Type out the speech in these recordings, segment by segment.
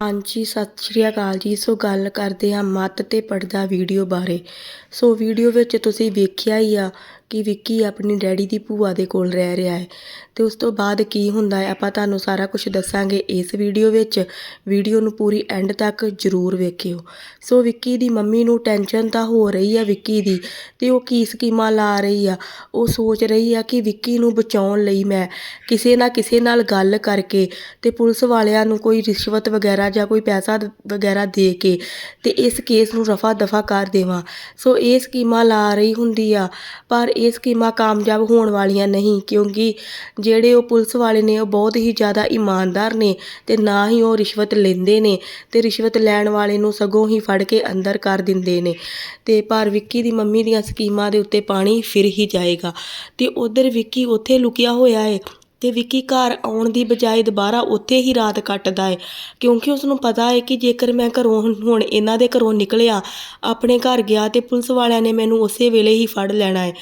ਹਾਂਜੀ, ਸਤਿ ਸ਼੍ਰੀ ਅਕਾਲ ਜੀ। ਸੋ ਗੱਲ ਕਰਦੇ ਹਾਂ ਮੱਤ ਤੇ ਪਰਦਾ ਵੀਡੀਓ ਬਾਰੇ। ਸੋ ਵੀਡੀਓ ਵਿੱਚ ਤੁਸੀਂ ਵੇਖਿਆ ਹੀ ਆ ਕਿ ਵਿੱਕੀ ਆਪਣੀ ਡੈਡੀ ਦੀ ਭੂਆ ਦੇ ਕੋਲ ਰਹਿ ਰਿਹਾ ਹੈ। ਤੇ ਉਸ ਤੋਂ ਬਾਅਦ ਕੀ ਹੁੰਦਾ ਹੈ, ਆਪਾਂ ਤੁਹਾਨੂੰ ਸਾਰਾ ਕੁਝ ਦੱਸਾਂਗੇ ਇਸ ਵੀਡੀਓ ਵਿੱਚ। ਵੀਡੀਓ ਨੂੰ ਪੂਰੀ ਐਂਡ ਤੱਕ ਜ਼ਰੂਰ ਵੇਖਿਓ। ਸੋ ਵਿੱਕੀ ਦੀ ਮੰਮੀ ਨੂੰ ਟੈਨਸ਼ਨ ਤਾਂ ਹੋ ਰਹੀ ਆ ਵਿੱਕੀ ਦੀ, ਤੇ ਉਹ ਕੀ ਸਕੀਮਾਂ ਲਾ ਰਹੀ ਆ? ਉਹ ਸੋਚ ਰਹੀ ਆ ਕਿ ਵਿੱਕੀ ਨੂੰ ਬਚਾਉਣ ਲਈ ਮੈਂ ਕਿਸੇ ਨਾ ਕਿਸੇ ਨਾਲ ਗੱਲ ਕਰਕੇ ਤੇ ਪੁਲਿਸ ਵਾਲਿਆਂ ਨੂੰ ਕੋਈ ਰਿਸ਼ਵਤ ਵਗੈਰਾ ਜਾਂ ਕੋਈ ਪੈਸਾ ਵਗੈਰਾ ਦੇ ਕੇ ਤੇ ਇਸ ਕੇਸ ਨੂੰ ਰਫਾ ਦਫਾ ਕਰ ਦੇਵਾਂ। ਸੋ ਇਹ ਸਕੀਮਾਂ ਲਾ ਰਹੀ ਹੁੰਦੀ ਆ, ਪਰ ਇਹ ਸਕੀਮਾਂ ਕਾਮਯਾਬ ਹੋਣ ਵਾਲੀਆਂ ਨਹੀਂ, ਕਿਉਂਕਿ ਜਿਹੜੇ ਉਹ ਪੁਲਿਸ ਵਾਲੇ ਨੇ, ਉਹ ਬਹੁਤ ਹੀ ਜ਼ਿਆਦਾ ਇਮਾਨਦਾਰ ਨੇ ਤੇ ਨਾ ਹੀ ਉਹ ਰਿਸ਼ਵਤ ਲੈਂਦੇ ਨੇ ਤੇ ਰਿਸ਼ਵਤ ਲੈਣ ਵਾਲੇ ਨੂੰ ਸਗੋਂ ਹੀ ਫੜ ਕੇ ਅੰਦਰ ਕਰ ਦਿੰਦੇ ਨੇ। ਤੇ ਪਰ ਵਿੱਕੀ ਦੀ ਮੰਮੀ ਦੀਆਂ ਸਕੀਮਾਂ ਦੇ ਉੱਤੇ ਪਾਣੀ ਫਿਰ ਹੀ ਜਾਏਗਾ। ਤੇ ਉਧਰ ਵਿੱਕੀ ਉੱਥੇ ਲੁਕਿਆ ਹੋਇਆ ਏ। ਤੇ ਵਿੱਕੀ ਘਰ ਆਉਣ ਦੀ ਬਜਾਏ ਦੁਬਾਰਾ ਉੱਥੇ ਹੀ ਰਾਤ ਕੱਟਦਾ ਹੈ। ਕਿਉਂਕਿ ਉਸ ਨੂੰ ਪਤਾ ਹੈ ਕਿ ਜੇਕਰ ਮੈਂ ਘਰੋਂ ਹੁਣ- ਇਹਨਾਂ ਦੇ ਘਰੋਂ ਨਿਕਲਿਆ, ਆਪਣੇ ਘਰ ਗਿਆ ਤੇ ਪੁਲਿਸ ਵਾਲਿਆਂ ਨੇ ਮੈਨੂੰ ਉਸੇ ਵੇਲੇ ਹੀ ਫੜ ਲੈਣਾ ਹੈ।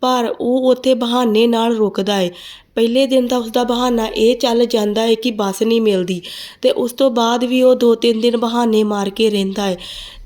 ਪਰ ਉਹ ਉੱਥੇ ਬਹਾਨੇ ਨਾਲ ਰੁਕਦਾ ਹੈ। ਪਹਿਲੇ ਦਿਨ ਤਾਂ ਉਸਦਾ ਬਹਾਨਾ ਇਹ ਚੱਲ ਜਾਂਦਾ ਹੈ ਕਿ ਬੱਸ ਨਹੀਂ ਮਿਲਦੀ ਤੇ ਉਸ ਤੋਂ ਬਾਅਦ ਵੀ ਉਹ ਦੋ ਤਿੰਨ ਦਿਨ ਬਹਾਨੇ ਮਾਰ ਕੇ ਰਹਿੰਦਾ ਹੈ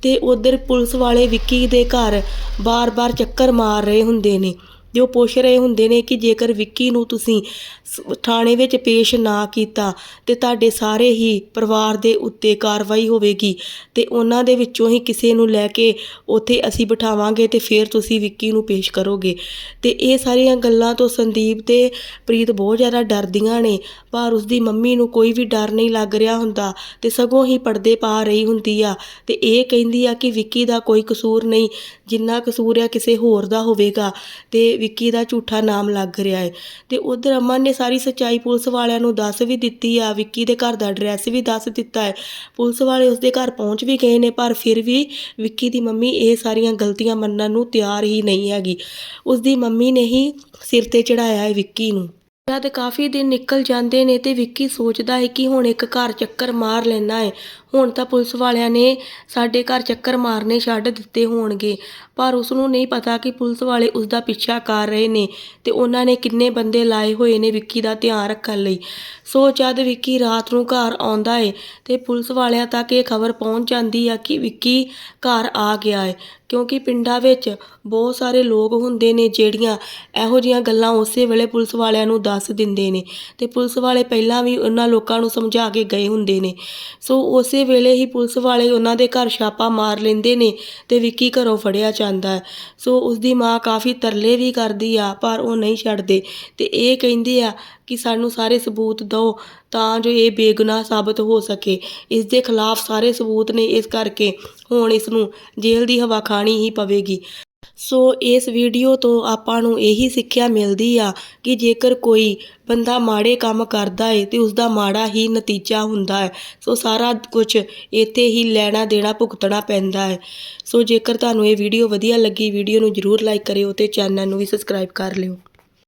ਤੇ ਉਧਰ ਪੁਲਿਸ ਵਾਲੇ ਵਿੱਕੀ ਦੇ ਘਰ ਬਾਰ-ਬਾਰ ਚੱਕਰ ਮਾਰ ਰਹੇ ਹੁੰਦੇ ਨੇ। ਜੋ ਪੁੱਛ ਰਹੇ ਹੁੰਦੇ ਨੇ ਕਿ ਜੇਕਰ ਵਿੱਕੀ ਨੂੰ ਤੁਸੀਂ ਸ- ਥਾਣੇ ਵਿੱਚ ਪੇਸ਼ ਨਾ ਕੀਤਾ, ਤੇ ਤੁਹਾਡੇ ਸਾਰੇ ਹੀ ਪਰਿਵਾਰ ਦੇ ਉੱਤੇ ਕਾਰਵਾਈ ਹੋਵੇਗੀ, ਤੇ ਉਹਨਾਂ ਦੇ ਵਿੱਚੋਂ ਹੀ ਕਿਸੇ ਨੂੰ ਲੈ ਕੇ ਉੱਥੇ ਅਸੀਂ ਬਿਠਾਵਾਂਗੇ ਤੇ ਫਿਰ ਤੁਸੀਂ ਵਿੱਕੀ ਨੂੰ ਪੇਸ਼ ਕਰੋਗੇ। ਤੇ ਇਹ ਸਾਰੀਆਂ ਗੱਲਾਂ ਤੋਂ ਸੰਦੀਪ ਤੇ ਪ੍ਰੀਤ ਬਹੁਤ ਜ਼ਿਆਦਾ ਡਰਦੀਆਂ ਨੇ, ਪਰ ਉਸਦੀ ਮੰਮੀ ਨੂੰ ਕੋਈ ਵੀ ਡਰ ਨਹੀਂ ਲੱਗ ਰਿਹਾ ਹੁੰਦਾ, ਤੇ ਸਗੋਂ ਹੀ ਪਰਦੇ ਪਾ ਰਹੀ ਹੁੰਦੀ ਆ। ਤੇ ਇਹ ਕਹਿੰਦੀ ਆ ਕਿ ਵਿੱਕੀ ਦਾ ਕੋਈ ਕਸੂਰ ਨਹੀਂ, ਜਿੰਨਾ ਕਸੂਰ ਆ ਕਿਸੇ ਹੋਰ ਦਾ ਹੋਵੇਗਾ, ਤੇ ਵਿੱਕੀ ਦਾ ਝੂਠਾ ਨਾਮ ਲੱਗ ਰਿਹਾ ਹੈ। ਤੇ ਉਧਰ ਅਮਨ ਨੇ ਸਾਰੀ ਸੱਚਾਈ ਪੁਲਿਸ ਵਾਲਿਆਂ ਨੂੰ ਦੱਸ ਵੀ ਦਿੱਤੀ ਆ। ਵਿੱਕੀ ਦੇ ਘਰ ਦਾ ਐਡਰੈਸ ਵੀ ਦੱਸ ਦਿੱਤਾ ਹੈ। ਪੁਲਿਸ ਵਾਲੇ ਉਸਦੇ ਘਰ ਪਹੁੰਚ ਵੀ ਗਏ ਨੇ, ਪਰ ਫਿਰ ਵੀ ਵਿੱਕੀ ਦੀ ਮੰਮੀ ਇਹ ਸਾਰੀਆਂ ਗਲਤੀਆਂ ਮੰਨਣ ਨੂੰ ਤਿਆਰ ਹੀ ਨਹੀਂ ਹੈਗੀ। ਉਸਦੀ ਮੰਮੀ ਨੇ ਹੀ ਸਿਰ ਤੇ ਚੜਾਇਆ ਹੈ ਵਿੱਕੀ ਨੂੰ। ਜਦ ਕਾਫੀ ਦਿਨ ਨਿਕਲ ਜਾਂਦੇ ਨੇ ਤੇ ਵਿੱਕੀ ਸੋਚਦਾ ਹੈ ਕਿ ਹੁਣ ਇੱਕ ਘਰ ਚੱਕਰ ਮਾਰ ਲੈਣਾ ਹੈ। ਹੁਣ ਤਾਂ ਪੁਲਿਸ ਵਾਲਿਆਂ ਨੇ ਸਾਡੇ ਘਰ ਚੱਕਰ ਮਾਰਨੇ ਛੱਡ ਦਿੱਤੇ ਹੋਣਗੇ। ਪਰ ਉਸ ਨੂੰ ਨਹੀਂ ਪਤਾ ਕਿ ਪੁਲਿਸ ਵਾਲੇ ਉਸ ਦਾ ਪਿੱਛਾ ਕਰ ਰਹੇ ਨੇ ਤੇ ਉਹਨਾਂ ਨੇ ਕਿੰਨੇ ਬੰਦੇ ਲਾਏ ਹੋਏ ਨੇ ਵਿੱਕੀ ਦਾ ਧਿਆਨ ਰੱਖਣ ਲਈ। ਸੋ ਜਦ ਵਿੱਕੀ ਰਾਤ ਨੂੰ ਘਰ ਆਉਂਦਾ ਏ ਤੇ ਪੁਲਿਸ ਵਾਲਿਆਂ ਤੱਕ ਇਹ ਖਬਰ ਪਹੁੰਚ ਜਾਂਦੀ ਆ ਕਿ ਵਿੱਕੀ ਘਰ ਆ ਗਿਆ ਏ, ਕਿਉਂਕਿ ਪਿੰਡਾਂ ਵਿੱਚ ਬਹੁਤ ਸਾਰੇ ਲੋਕ ਹੁੰਦੇ ਨੇ ਜਿਹੜੀਆਂ ਇਹੋ ਜਿਹੀਆਂ ਗੱਲਾਂ ਉਸੇ ਵੇਲੇ ਪੁਲਿਸ ਵਾਲਿਆਂ ਨੂੰ ਦੱਸ ਦਿੰਦੇ ਨੇ ਤੇ ਪੁਲਿਸ ਵਾਲੇ ਪਹਿਲਾਂ ਵੀ ਉਹਨਾਂ ਲੋਕਾਂ ਨੂੰ ਸਮਝਾ ਕੇ ਗਏ ਹੁੰਦੇ ਨੇ। ਸੋ ਉਸੇ ਵੇਲੇ ਹੀ ਪੁਲਿਸ ਵਾਲੇ ਉਹਨਾਂ ਦੇ ਘਰ ਛਾਪਾ ਮਾਰ ਲੈਂਦੇ ਨੇ ਤੇ ਵਿੱਕੀ ਘਰੋਂ ਫੜਿਆ ਜਾਂਦਾ ਹੈ। ਸੋ ਉਸਦੀ ਮਾਂ ਕਾਫੀ ਤਰਲੇ ਵੀ ਕਰਦੀ ਆ, ਪਰ ਉਹ ਨਹੀਂ ਛੱਡਦੇ। ਤੇ ਇਹ ਕਹਿੰਦੇ ਆ ਕਿ ਸਾਨੂੰ ਸਾਰੇ ਸਬੂਤ ਦਿਓ ਤਾਂ ਜੋ ਇਹ ਬੇਗੁਨਾਹ ਸਾਬਤ ਹੋ ਸਕੇ। ਇਸ ਦੇ ਖਿਲਾਫ ਸਾਰੇ ਸਬੂਤ ਨੇ ਇਸ ਕਰਕੇ। ਹੁਣ ਇਸ ਨੂੰ ਜੇਲ੍ਹ ਦੀ ਹਵਾ ਖਾਣੀ ਹੀ ਪਵੇਗੀ। ਸੋ ਇਸ ਵੀਡੀਓ ਤੋਂ ਆਪਾਂ ਨੂੰ ਇਹੀ ਸਿੱਖਿਆ ਮਿਲਦੀ ਆ ਕਿ ਜੇਕਰ ਕੋਈ ਬੰਦਾ ਮਾੜੇ ਕੰਮ ਕਰਦਾ ਏ ਤੇ ਉਸ ਦਾ ਮਾੜਾ ਹੀ ਨਤੀਜਾ ਹੁੰਦਾ ਹੈ ਸੋ ਸਾਰਾ ਕੁਝ ਇੱਥੇ ਹੀ ਲੈਣਾ ਦੇਣਾ ਭੁਗਤਣਾ ਪੈਂਦਾ ਹੈ ਸੋ ਜੇਕਰ ਤੁਹਾਨੂੰ ਇਹ ਵੀਡੀਓ ਵਧੀਆ ਲੱਗੀ, ਵੀਡੀਓ ਨੂੰ ਜਰੂਰ ਲਾਈਕ ਕਰਿਓ ਤੇ ਚੈਨਲ ਨੂੰ ਵੀ ਸਬਸਕ੍ਰਾਈਬ ਕਰ ਲਿਓ।